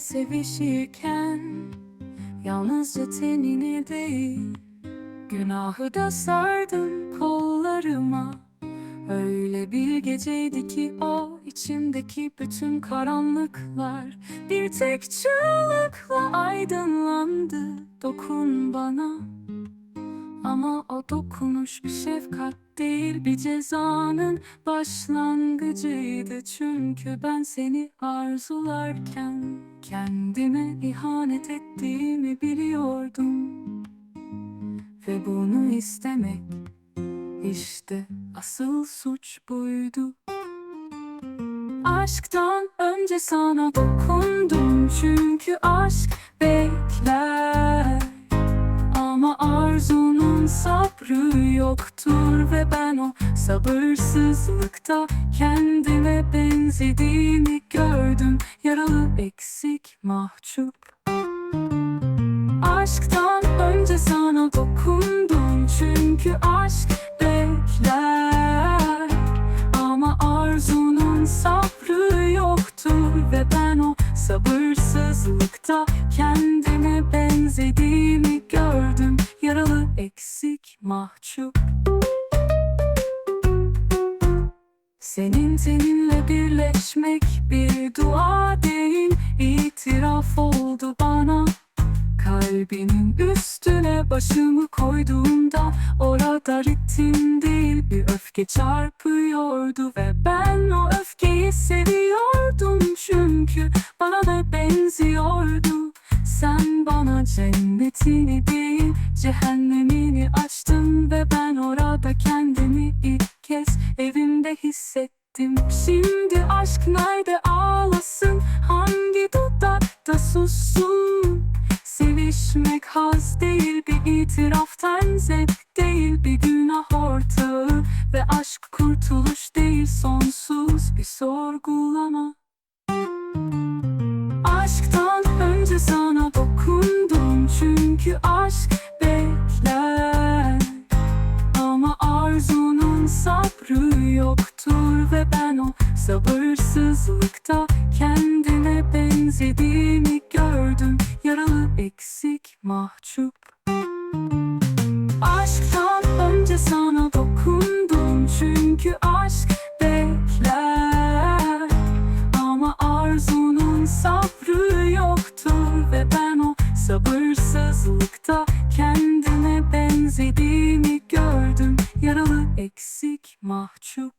sevişirken Yalnızca tenini değil Günahı da sardım kollarıma. Öyle bir geceydi ki o içimdeki bütün karanlıklar Bir tek çığlıkla aydınlandı. Dokun bana Ama o dokunuş bir şefkat değil Bir cezanın başlangıcıydı. Çünkü ben seni arzularken Kendime ihanet ettiğimi biliyordum. Ve bunu istemek işte asıl suç buydu. Aşktan önce sana dokundum. Çünkü aşk bekler arzunun sabrı yoktur Ve ben o sabırsızlıkta Kendime benzediğimi gördüm. Yaralı eksik mahcup. Aşktan önce sana dokundum Çünkü aşk bekler. Ama arzunun sabrı yoktur Ve ben o sabırsızlıkta Kendime benzediğimi eksik mahcup. Senin seninle birleşmek bir dua değil itiraf oldu bana. Kalbinin üstüne başımı koyduğumda Orada ritim değil bir öfke çarpıyordu Ve ben o öfkeyi seviyordum. Çünkü bana da benziyordu Sen bana cennetini değil cehennemini açtın Ve ben orada kendimi ilk kez evimde hissettim. Şimdi aşk nerede ağlasın hangi dudakta sussun? Sevişmek haz değil bir itiraftan zevk değil bir günah ortağı Ve aşk kurtuluş değil sonsuz bir sorgulama. Aşktan önce sana sabrı yoktur ve ben o sabırsızlıkta Kendime benzediğimi gördüm. Yaralı eksik mahcup mahcup